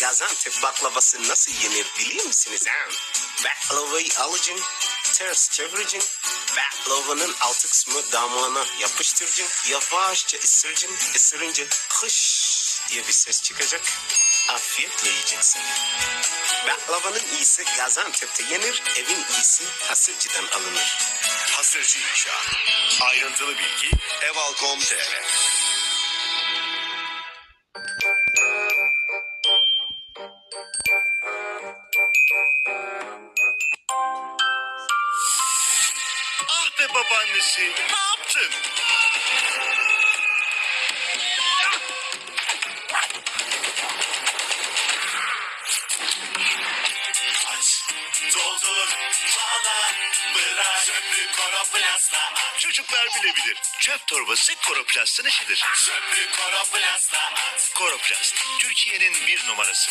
Gaziantep baklavası nasıl yenir biliyor musunuz? Ha? Baklavayı alacaksın, ters çevireceksin. Baklavanın altı kısmı damağına yapıştıracaksın. Yavaşça ısıracaksın. Isırınca hış diye bir ses çıkacak. Afiyetle yiyeceksin. Baklavanın iyisi Gaziantep'te yenir, evin iyisi Hasırcı'dan alınır. Hasırcı İnşaat. Ayrıntılı bilgi eval.com.tr Be babaannesi ne yaptın? Çocuklar bilebilir. Çöp torbası koroplastın işidir. Çöpü koroplasta at. Koroplast, Türkiye'nin bir numarası.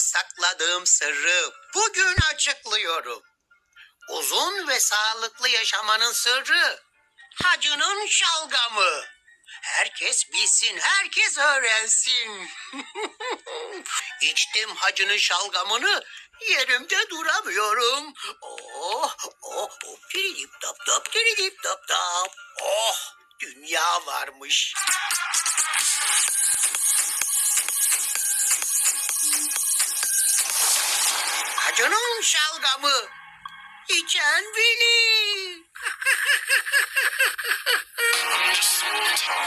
Sakladığım sırrı bugün açıklıyorum. Uzun ve sağlıklı yaşamanın sırrı hacının şalgamı. Herkes bilsin, herkes öğrensin. İçtim hacının şalgamını, yerimde duramıyorum. Oh, oh, oh, tiridip tap tap, tiridip tap tap. Oh, dünya varmış. Hacının şalgamı. İçen bilir.